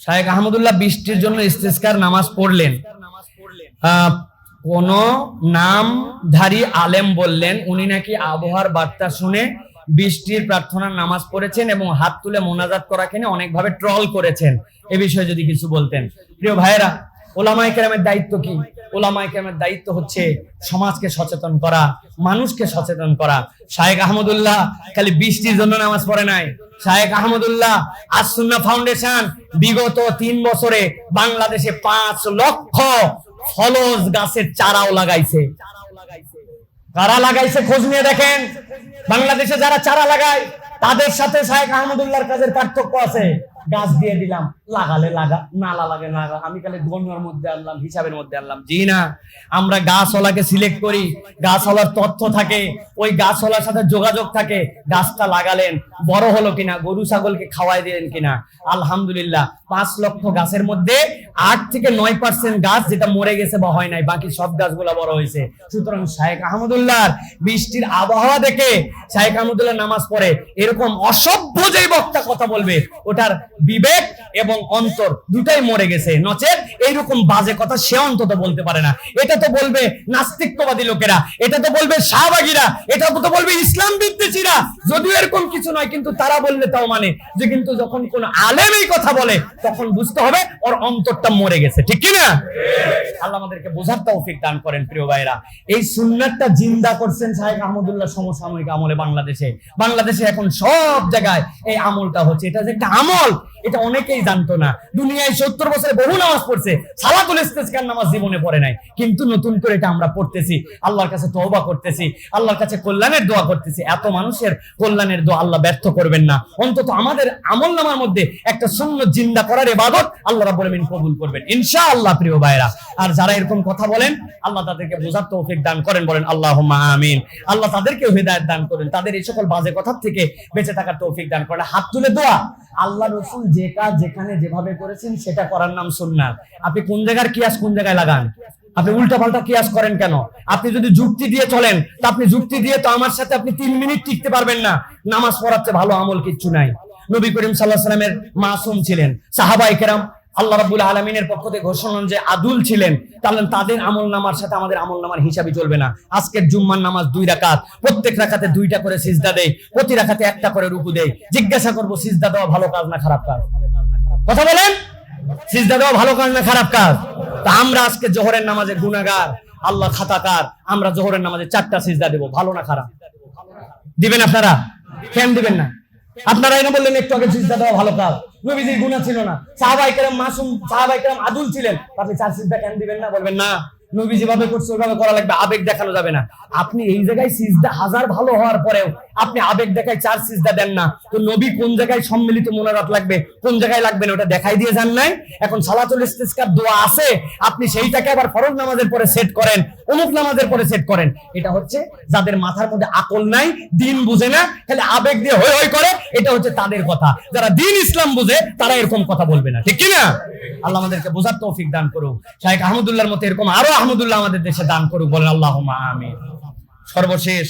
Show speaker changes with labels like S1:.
S1: শাহেখ আহমদুল্লাহ বৃষ্টির জন্য ইস্তেস্কার নামাজ পড়লেন। কোন নামধারী আলেম বললেন, উনি নাকি আবহাওয়ার বার্তা শুনে বৃষ্টির প্রার্থনার নামাজ পড়েছেন এবং হাত তুলে মোনাজাত করাকে অনেকভাবে ট্রল করেছেন। এ বিষয়ে যদি কিছু বলতেন। প্রিয় ভাইয়েরা ওলামাই কেরামের দায়িত্ব কি? ওলামাই কেরামের দায়িত্ব হচ্ছে সমাজকে সচেতন করা, মানুষকে সচেতন করা। শাহেক আহমদুল্লাহ খালি বৃষ্টির জন্য নামাজ পড়ে নাই। শাহেক আহমদুল্লাহ আসুন্না ফাউন্ডেশন বিগত তিন বছরে বাংলাদেশে পাঁচ লক্ষ ফলস গাছের চারাও লাগাইছে। কারা লাগাইছে খোঁজ নিয়ে দেখেন? বাংলাদেশে যারা চারা লাগায়, তাদের সাথে শাহেক আহমদুল্লাহর কাজের পার্থক্য আছে। গাছ দিয়ে দিলাম, লাগালে লাগা, নালা লাগে লাগা আমি খালি গণ্যর মধ্যে আনলাম, হিসাবের মধ্যে আনলাম। জি না, আমরা গাছওয়ালাকে সিলেক্ট করি, গাছওয়ালার তথ্য থাকে, ওই গাছওয়ালার সাথে যোগাযোগ থাকে, গাছটা লাগালেন, বড় হলো কিনা, গরু, ছাগলকে খাওয়াই দিলেন কিনা। আলহামদুলিল্লাহ, পাঁচ লক্ষ গাছের মধ্যে আট থেকে নয় পার্সেন্ট গাছ যেটা মরে গেছে বা হয় নাই, বাকি সব গাছগুলো বড় হয়েছে। সুতরাং শাহেক আহমদুল্লাহর বৃষ্টির আবহাওয়া দেখে শাহেক আহমদুল্লাহ নামাজ পড়ে, এরকম অসভ্য যেই বক্তা কথা বলবে, ওটার বিবেক এবং অন্তর দুটাই মরে গেছে। নচেত এইরকম বাজে কথা সে অন্তত বলতে পারে না। এটা তো বলবে নাস্তিকবাদী লোকেরা, এটা তো বলবে শাহবাগীরা, এটা তো বলবে ইসলাম বিদ্বেষীরা। যদিও এরকম কিছু নয়, কিন্তু তারা বললে তাও মানে যে কিন্তু যখন কোন আলেম এই কথা বলে, তখন বুঝতে হবে ওর অন্তরটা মরে গেছে। ঠিক কি না আল্লাহ আমাদেরকে বোঝার তৌফিক দান করেন প্রিয় ভাইরা এই সুন্নাতটা জিন্দা করছেন শাহেখ আহমদুল্লাহ সমসাময়িক আমলে বাংলাদেশে। বাংলাদেশে এখন সব জায়গায় এই আমলটা হচ্ছে। এটা যে একটা আমল এটা অনেকেই জানতো না। দুনিয়ায় সত্তর বছরে বহু নামাজ পড়ছে, সালাতুল ইস্তেজকার নামাজ জীবনে পড়ে নাই। কিন্তু নতুন করে এটা আমরা পড়তেছি, আল্লাহর কাছে তওবা করতেছি, আল্লাহর কাছে কল্যাণের দোয়া করতেছি। এত মানুষের কল্যাণের দোয়া আল্লাহ ব্যর্থ করবেন না। অন্তত আমাদের আমল নামার মধ্যে একটা শূন্য জিন্দা করার এবাদত আল্লাহ রাব্বুল আলামিন কবুল করবেন। ইনশাআল্লাহ, প্রিয় ভাইরা আর যারা এরকম কথা বলেন, আল্লাহ তাদেরকে বোঝার তৌফিক দান করেন, বলেন আল্লাহুম্মা আমিন। আল্লাহ তাদেরকেও হেদায়েত দান করেন, তাদের এই সকল বাজে কথা থেকে বেঁচে থাকার তৌফিক দান করেন। হাত তুলে দোয়া। আল্লাহ রসুল যে কাজ যেখানে যেভাবে করেছেন, সেটা করার নাম সুন্নাত। আপনি কোন জায়গার কিয়াস কোন জায়গায় লাগান? আপনি উল্টা পাল্টা কিয়াস করেন কেন? আপনি যদি যুক্তি দিয়ে চলেন, তা আপনি যুক্তি দিয়ে তো আমার সাথে আপনি তিন মিনিট টিকতে পারবেন না। নামাজ পড়াচ্ছে ভালো আমল কিচ্ছু নাই। নবী করিম সাল্লাহ সাল্লামের মাসুম ছিলেন। সাহাবাই কেরাম আল্লাহ রাবুল আলমিনের পক্ষ থেকে ঘোষণা যে আদুল ছিলেন, তাহলে তাদের আমল নামার সাথে আমাদের আমল নামার হিসাবই চলবে না। আজকের জুম্মার নামাজ দুই রাকাত, প্রত্যেক রাখাতে দুইটা করে সিজদা দেয় প্রতি রাখাতে একটা করে রুকু দেয় জিজ্ঞাসা করব, সিজদা দেওয়া ভালো কাজ না খারাপ কাজ? কথা বলেন? সিজদা দেওয়া ভালো কাজ না খারাপ কাজ? তা আমরা আজকে জোহরের নামাজে গুনাগার আল্লাহ খাতাকার, আমরা জোহরের নামাজে চারটা সিজদা দেবো, ভালো না খারাপ? দিবেন আপনারা? কেন দিবেন না? আপনারা এনে বললেন একটু আগে সিজদা দেওয়া ভালো কাজ। নবীজির গুণা ছিল না। সাহাবাই কেরাম মাসুম সাহাবাই কেরাম আদুল ছিলেন। আপনি চার সিজদা কেন দিবেন না? বলবেন না। নবী যেভাবে করছে, ওইভাবে করা লাগবে, আবেগ দেখানো যাবে না। আপনি এই জায়গায় সিজদা হাজার ভালো হওয়ার পরেও আপনি আবেগ দেখায় চার সিজদা দেন না। তো নবী কোন জায়গায় সম্মিলিত লাগবে, কোন জায়গায় লাগবে না, ওটা দেখাই দিয়ে যান নাই? এখন সালাতুল ইস্তিসকার দোয়া আছে, আপনি সেইটাকে আবার ফরজ নামাজের পরে সেট করেন, অমুক নামাজের পরে সেট করেন। এটা হচ্ছে যাদের মাথার মধ্যে আকল নাই, দিন বুঝে না, খালি আবেগ দিয়ে হই হই করে, এটা হচ্ছে তাদের কথা। যারা দিন ইসলাম বুঝে, তারা এরকম কথা বলবে না, ঠিক কি না? আল্লাহ আমাদেরকে বোঝার তৌফিক দান করুক। শাহেখ আহমদুল্লাহর মতো এরকম আরও আহমদুল্লাহ আমাদের দেশে দান করুক বলেন আল্লাহ আমি সর্বশেষ